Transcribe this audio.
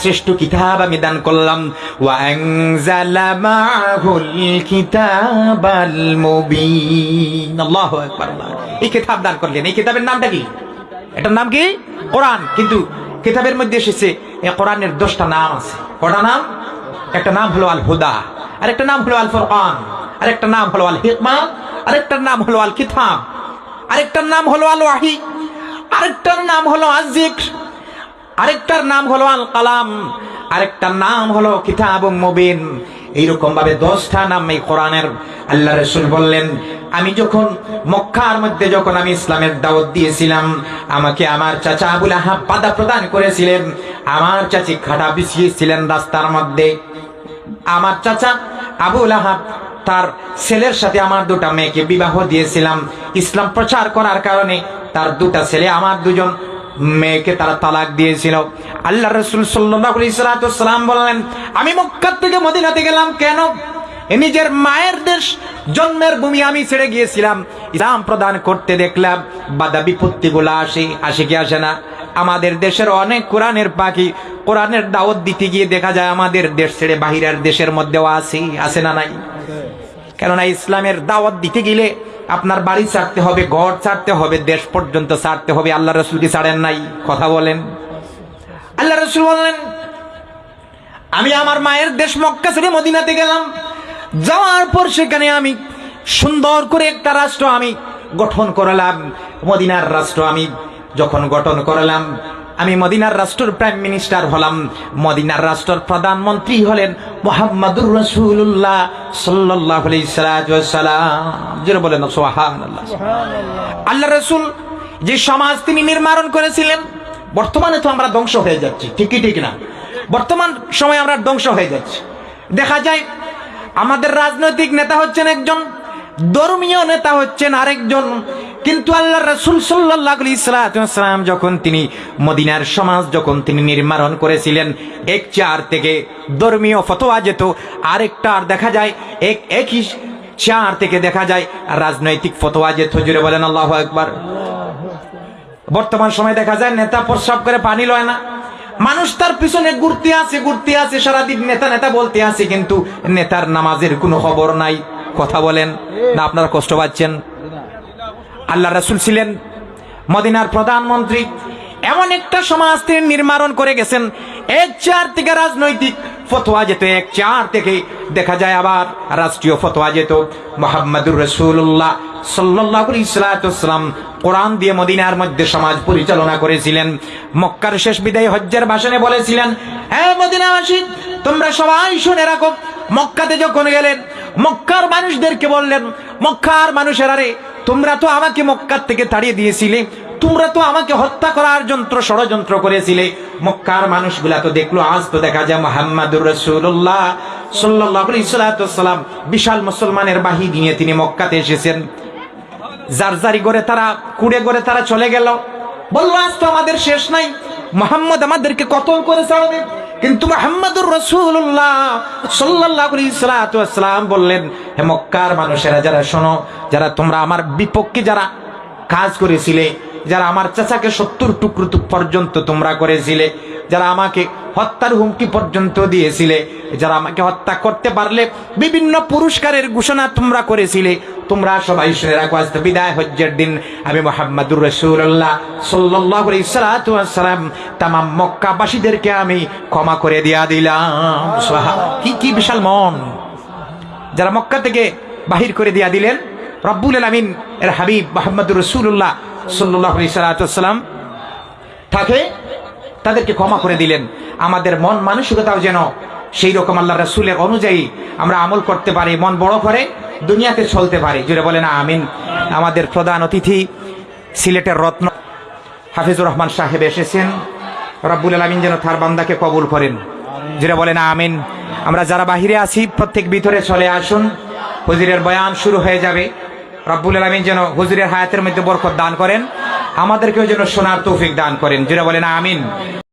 শ্রেষ্ঠ কিতাব আমি দান করলাম। এই কিতাব দান করলেন। এই কিতাবের নামটা কি? এটার নাম কি? কোরআন। কিন্তু কিতাবের মধ্যে এসেছে কোরআনের দশটা নাম আছে। কটা নাম? একটা নাম হলো আল হুদা আরেকটা নাম হলো আল আর একটা নাম হলো আল হিকমা আর আরেকটার নাম হলো আল কিতাব আরেকটার নাম হলো আল ওয়াহি আরেকটার নাম হলো আজিক আরেকটার নাম হলো আল কালাম আরেকটার নাম হলো কিতাব মুবিন। এইরকম ভাবে দশটা নাম এই কোরআনের আল্লাহ রসুল বললেন, আমি যখন মক্কার মধ্যে যখন আমি ইসলামের দাওয়াত দিয়েছিলাম, আমাকে আমার চাচা আবুল আহাব বাধা প্রদান করেছিলেন। আমার চাচি খাটা বিছিয়েছিলেন রাস্তার মধ্যে। আমার চাচা আবুল আহাব, তার ছেলের সাথে আমার দুটা মেয়েকে বিবাহ দিয়েছিলাম। ইসলাম প্রচার করার কারণে তার দুটা ছেলে, আমার দুজন মেয়েকে তারা তালাক দিয়েছিল। আল্লাহ রসুল সাল্লাম বললেন, আমি মক্কার থেকে মদিনাতে গেলাম কেন? নিজের মায়ের দেশ জন্মের ভূমি আমি ছেড়ে গিয়েছিলাম। ইসলাম প্রদান করতে দেখলাম, বাধা বিপত্তি গুলা আসে আসে কি আসে না? আমাদের দেশের অনেক কোরআনের পাখি, কোরআনের দাওয়াত দিতে গিয়ে দেখা যায় আমাদের দেশ ছেড়ে বাহিরের দেশের মধ্যেও আসে আসে না নাই? কেননা ইসলামের দাওয়াত দিতে গেলে আপনার বাড়ি ছাড়তে হবে, ঘর ছাড়তে হবে, দেশ পর্যন্ত ছাড়তে হবে। আল্লাহ রসুল কি ছাড়েন নাই? কথা বলেন। আল্লাহ রসুল বললেন, আমি আমার মায়ের দেশ মক্কা ছেড়ে মদিনাতে গেলাম। যাওয়ার পর সেখানে আমি সুন্দর করে একটা রাষ্ট্র আমি গঠন করলাম। মদিনার রাষ্ট্র আমি যখন গঠন করলাম আমি মদিনার রাষ্ট্রের প্রাইম মিনিস্টার হলাম। মদিনার রাষ্ট্রের প্রধানমন্ত্রী হলেন মোহাম্মদুর রসুল্লাহ সাল্লাহ বলেন আল্লাহ রসুল যে সমাজ তিনি নির্মাণ করেছিলেন বর্তমানে তো আমরা ধ্বংস হয়ে যাচ্ছি ঠিকই ঠিক না। বর্তমান সময় আমরা ধ্বংস হয়ে যাচ্ছি। দেখা যায় আমাদের রাজনৈতিক নেতা হচ্ছেন একজন ধর্মীয় নেতা হচ্ছেন আরেকজন কিন্তু আল্লাহ রসুল সাল্লাহ যখন তিনি মদিনার সমাজ যখন তিনি নির্মাণ করেছিলেন, এক চার থেকে ধর্মীয় ফতোয়া যেত, আরেকটা আর দেখা যায়, এক একই চার থেকে দেখা যায় রাজনৈতিক ফতোয়া যেত। জুড়ে বলেন, আল্লাহ একবার বর্তমান সময় দেখা যায়, নেতা প্রস্রাব করে পানি লয় না। মানুষ তার পিছনে ঘুরতে আছে ঘুরতে আছে সারাদিন নেতা নেতা বলতে আছে কিন্তু নেতার নামাজের কোনো খবর নাই। কথা বলেন, না আপনারা কষ্ট পাচ্ছেন। আল্লাহ রাসুল ছিলেন মদিনার প্রধানমন্ত্রী। এমন একটা সমাজ তিনি নির্মাণ করে গেছেন। এক চার থেকে রাজনৈতিক ফতোয়া যেত, এক চার থেকে। দেখা যায় আবার রাষ্ট্রীয় ফতোয়া যেত। মোহাম্মদুর রসুল্লাহ সাল্লাহ ইসলাতাম কোরআন দিয়ে মদিনার মধ্যে সমাজ পরিচালনা করেছিলেন। মক্কার শেষ বিদায় হজ্জের ভাষণে বলেছিলেন হ্যাঁ মদিনাবাসী, তোমরা সবাই শুনে রাখো। মক্কাতে যখন গেলেন, মক্কার মানুষদেরকে বললেন, মক্কার মানুষেরা রে তোমরা তো আমাকে মক্কার থেকে তাড়িয়ে দিয়েছিলে। তোমরা তো আমাকে হত্যা করার যন্ত্র, ষড়যন্ত্র করেছিলে। মক্কার মানুষগুলা তো দেখল, আজ তো দেখা যায় মোহাম্মদুর রসুল্লাহ সাল্লাম বিশাল মুসলমানের বাহিনী নিয়ে তিনি মক্কাতে এসেছেন। যার জারি করে তারা, কুড়ে করে তারা চলে গেল। বলল, আজ তো আমাদের শেষ নাই। মোহাম্মদ আমাদেরকে কতল করে ছাড়বে কিন্তু মোহাম্মদুর রসুল্লাহ সাল্লাহ বললেন, হে মক্কার মানুষেরা, যারা শোনো, যারা তোমরা আমার বিপক্ষে যারা কাজ করেছিলে, যারা আমার চাচাকে সত্তর টুকরো টুক পর্যন্ত তোমরা করেছিলে, যারা আমাকে হত্যার হুমকি পর্যন্ত দিয়েছিলে, যারা আমাকে হত্যা করতে পারলে বিভিন্ন পুরস্কারের ঘোষণা তোমরা করেছিলে। তোমরা সবাই শুনে রাখো, আজ বিদায় হজ্জের দিন। আমি মোহাম্মদুর রসুল্লাহ সাল্লাহ তামাম মক্কাবাসীদেরকে আমি ক্ষমা করে দিয়া দিলাম। কি কি বিশাল মন। যারা মক্কা থেকে বাহির করে দিয়া দিলেন রব্বুল আলমিন এর হাবিব মোহাম্মদুর রসুল্লাহ সাল্লাহ সাল্লাম থাকে তাদেরকে ক্ষমা করে দিলেন। আমাদের মন মানসিকতাও যেন সেই রকম আল্লাহ রসুলের অনুযায়ী আমরা আমল করতে পারি, মন বড় করে দুনিয়াতে চলতে পারি। জুড়ে বলেন আমিন। আমাদের প্রধান অতিথি সিলেটের রত্ন হাফিজুর রহমান সাহেব এসেছেন। রব্বুল আলমিন যেন তার বান্দাকে কবুল করেন। যেটা বলেন আমিন। আমরা যারা বাহিরে আছি, প্রত্যেক ভিতরে চলে আসুন। হুজুরের বয়ান শুরু হয়ে যাবে। রব্বুল আলমিন যেন হুজুরের হায়াতের মধ্যে বরকত দান করেন। আমাদেরকেও যেন সোনার তৌফিক দান করেন। যেটা বলেন, আমিন।